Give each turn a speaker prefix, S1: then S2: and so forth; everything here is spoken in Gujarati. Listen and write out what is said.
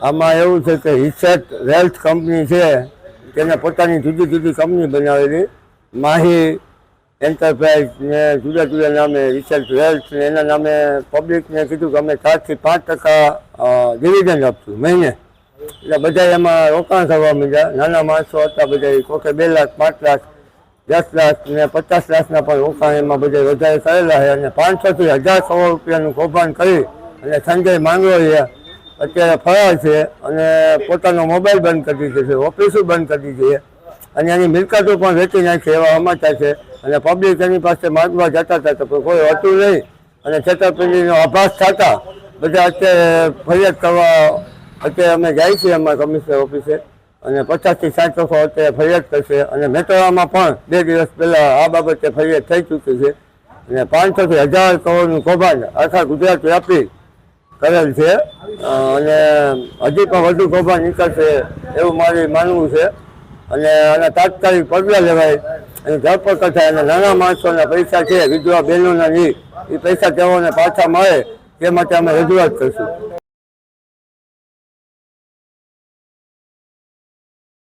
S1: આમાં એવું છે કે હિસેટ વેલ્થ કંપની છે, તેને પોતાની જુદી જુદી કંપની બનાવેલી. માહી એન્ટરપ્રાઇઝ ને જુદા જુદા નામે રિસર્ચ વેલ્થ એના નામે પબ્લિકને કીધું કે અમે ચારથી પાંચ ટકા ડિવિડન્ડ આપશું મહિને. એટલે બધા એમાં રોકાણ કરવા માંડ્યા. નાના માણસો હતા બધા કોકે બે લાખ, પાંચ લાખ, દસ લાખ ને પચાસ લાખના પણ રોકાણ એમાં બધા વધારે કરેલા છે. અને પાંચસોથી હજાર કરોડ રૂપિયાનું કૌભાંડ કરી અને સંજય માંગરોળિયા અત્યારે ફરાર છે અને પોતાનો મોબાઈલ બંધ કરી દીધો છે, ઓફિસો બંધ કરી દીધી છે. અને એની મિલકતો પણ વેચી નાખી એવા સમાચાર છે. અને પબ્લિક એની પાસે માગવા જતા હતા તો કોઈ હતું નહીં. અને છેતરપિંડીનો આભાસ થતા બધા અત્યારે ફરિયાદ કરવા, અત્યારે અમે જાય છીએ અમારા કમિશનર ઓફિસે. અને પચાસથી સાઠ લોકો અત્યારે ફરિયાદ કરશે. અને મેટોરામાં પણ બે દિવસ પહેલાં આ બાબતે ફરિયાદ થઈ ચૂકી છે. અને પાંચસોથી હજાર કરોડનું કૌભાંડ આખા ગુજરાત વ્યાપી કરેલ છે. અને હજી પણ વધુ કૌભાંડ નીકળશે એવું મારી માનવું છે. અને આના તાત્કાલિક પગલાં લેવાય. અને ધરપકડ થાય અને નાના માણસોના પૈસા છે, વિધવા બહેનોના નહીં. એ પૈસા તેઓને પાછા મળે, તે માટે અમે રજૂઆત કરીશું.